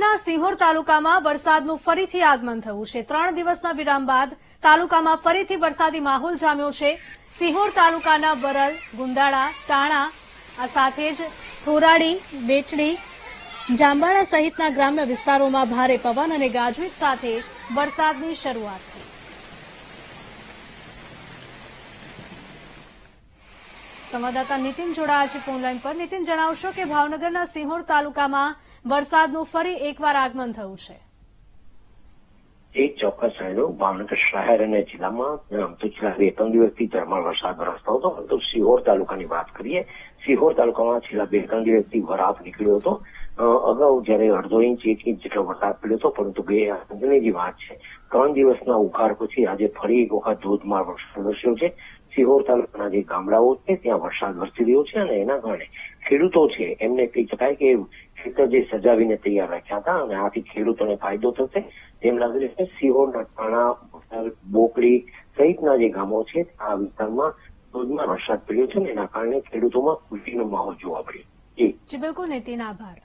ભાવનગરના સિહોર તાલુકામાં વરસાદનું ફરીથી આગમન થયું છે. ત્રણ દિવસના વિરામ બાદ તાલુકામાં ફરીથી વરસાદી માહોલ જામ્યો છે. સિહોર તાલુકાના વરલ ગુંદાળા, ટાણા, આ સાથે જ થોરાડી, બેટડી, જાંબાળા સહિતના ગ્રામ્ય વિસ્તારોમાં ભારે પવન અને ગાજવીજ સાથે વરસાદની શરૂઆત થઈ. સંવાદદાતા નીતિન જોડાયા છે ફોનલાઈન પર. નીતિન, જણાવશો કે ભાવનગરના સિંહોર તાલુકામાં વરસાદનું ફરી એકવાર આગમન થયું છે. એ ચોક્કસ રહેલું ભાવનગર શહેર અને જિલ્લામાં છેલ્લા બે, ત્રણ દિવસથી ઝરમર વરસાદ વરસતો હતો. પરંતુ સિહોર તાલુકાની વાત કરીએ, સિહોર તાલુકામાં છેલ્લા બે, ત્રણ દિવસથી વરાપ નીકળ્યો હતો. અગાઉ જયારે અડધો ઇંચ, એક ઇંચ જેટલો વરસાદ પડ્યો હતો, પરંતુ બે આજની જે વાત છે, ત્રણ દિવસના ઉઘાડ પછી આજે ફરી એક વખત ધોધમાર વરસાદ વરસ્યો છે. સિહોર તાલુકાના જે ગામડાઓ છે, ત્યાં વરસાદ વરસી રહ્યો છે અને એના કારણે ખેડૂતો છે, એમને કહી શકાય કે ખેતર જે સજાવીને તૈયાર રાખ્યા હતા અને આથી ખેડૂતોને ફાયદો થશે. તેમ લાગી રહ્યું છે સિહોરના ટાણા બોકડી સહિતના જે ગામો છે, આ વિસ્તારમાં ધોધમાર વરસાદ પડ્યો છે ને એના કારણે ખેડૂતોમાં ખુશીનો માહોલ જોવા મળ્યો. જી, બિલકુલ, નીતિન, આભાર.